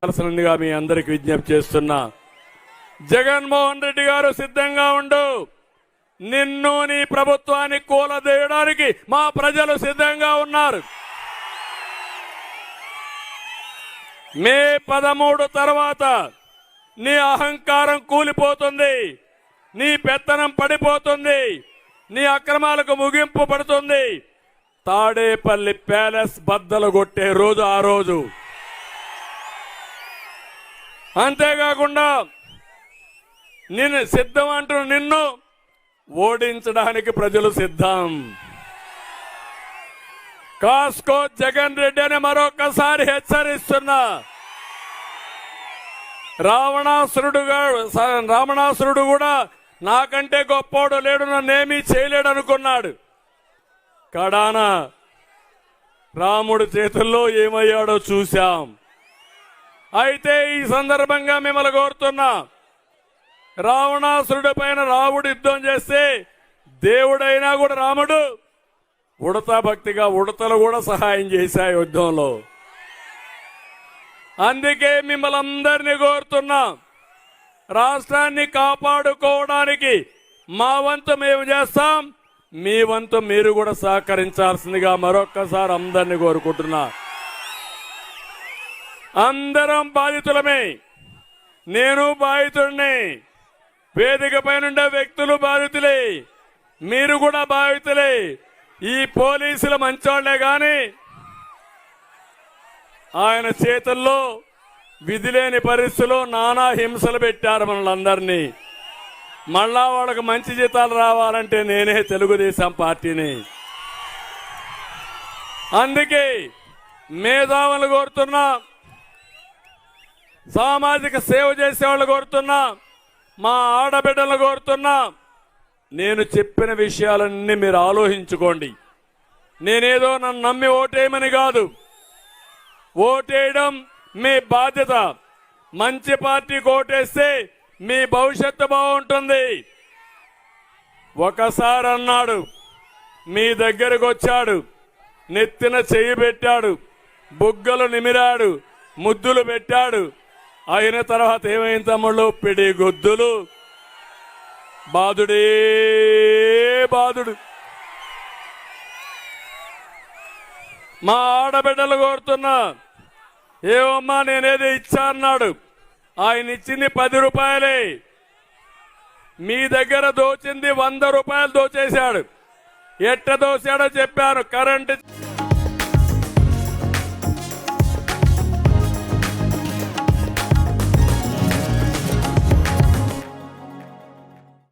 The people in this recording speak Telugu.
కావాల్సిందిగా మీ అందరికి విజ్ఞప్తి చేస్తున్నా. జగన్మోహన్ రెడ్డి గారు సిద్ధంగా ఉండు. నిన్ను నీ ప్రభుత్వాన్ని కూలదేయడానికి మా ప్రజలు సిద్ధంగా ఉన్నారు. మే పదమూడు తర్వాత నీ అహంకారం కూలిపోతుంది. నీ పెత్తనం పడిపోతుంది. నీ అక్రమాలకు ముగింపు పడుతుంది. తాడేపల్లి ప్యాలెస్ బద్దలు కొట్టే రోజు ఆ రోజు. అంతేకాకుండా నిన్ను సిద్ధం అంటున్న నిన్ను ఓడించడానికి ప్రజలు సిద్ధం. కాస్కో జగన్ రెడ్డి అని మరొకసారి హెచ్చరిస్తున్నా. రావణాసురుడుగా రావణాసురుడు కూడా నాకంటే గొప్పోడు లేడు నన్నేమీ చేయలేడు అనుకున్నాడు. కడానా రాముడు చేతుల్లో ఏమయ్యాడో చూశాం. అయితే ఈ సందర్భంగా మిమ్మల్ని కోరుతున్నా రావణాసురుడి పైన రాముడు యుద్ధం చేస్తే దేవుడైనా కూడా రాముడు ఉడతా భక్తిగా ఉడతలు కూడా సహాయం చేశాయి యుద్ధంలో. అందుకే మిమ్మల్ని అందరినీ కోరుతున్నా రాష్ట్రాన్ని కాపాడుకోవడానికి మా వంతు మేము చేస్తాం మీ వంతు మీరు కూడా సహకరించాల్సిందిగా మరొక్కసారి అందరినీ కోరుకుంటున్నా. అందరం బాధితులమే. నేను బాధితుడిని. వేదిక పైన వ్యక్తులు బాధితులే. మీరు కూడా బాధితులే. ఈ పోలీసుల మంచోళ్ళే గాని ఆయన చేతుల్లో విధి లేని పరిస్థితుల్లో నానా హింసలు పెట్టారు మనలందరినీ. మళ్ళా వాళ్ళకి మంచి జీతాలు రావాలంటే నేనే తెలుగుదేశం పార్టీని. అందుకే మేధావులు కోరుతున్నా సామాజిక సేవ చేసే వాళ్ళు కోరుతున్నా మా ఆడబిడ్డలు కోరుతున్నా నేను చెప్పిన విషయాలన్నీ మీరు ఆలోచించుకోండి. నేనేదో నన్ను నమ్మి ఓటేయమని కాదు. ఓటేయడం మీ బాధ్యత. మంచి పార్టీకి ఓటేస్తే మీ భవిష్యత్తు బాగుంటుంది. ఒకసారి అన్నాడు మీ దగ్గరకు వచ్చాడు నెత్తిన చెయ్యి పెట్టాడు బుగ్గలు నిమిరాడు ముద్దులు పెట్టాడు అయిన తర్వాత ఏమైంది తమ్ముళ్ళు? పిడి గొద్దులు బాధుడే బాధుడు. మా ఆడబిడ్డలు కోరుతున్నా ఏమమ్మా నేనేదో ఇచ్చా అన్నాడు. ఆయన ఇచ్చింది పది రూపాయలే. మీ దగ్గర దోచింది వంద రూపాయలు దోచేశాడు. ఎట్ట దోచాడో చెప్పాను. కరెంటు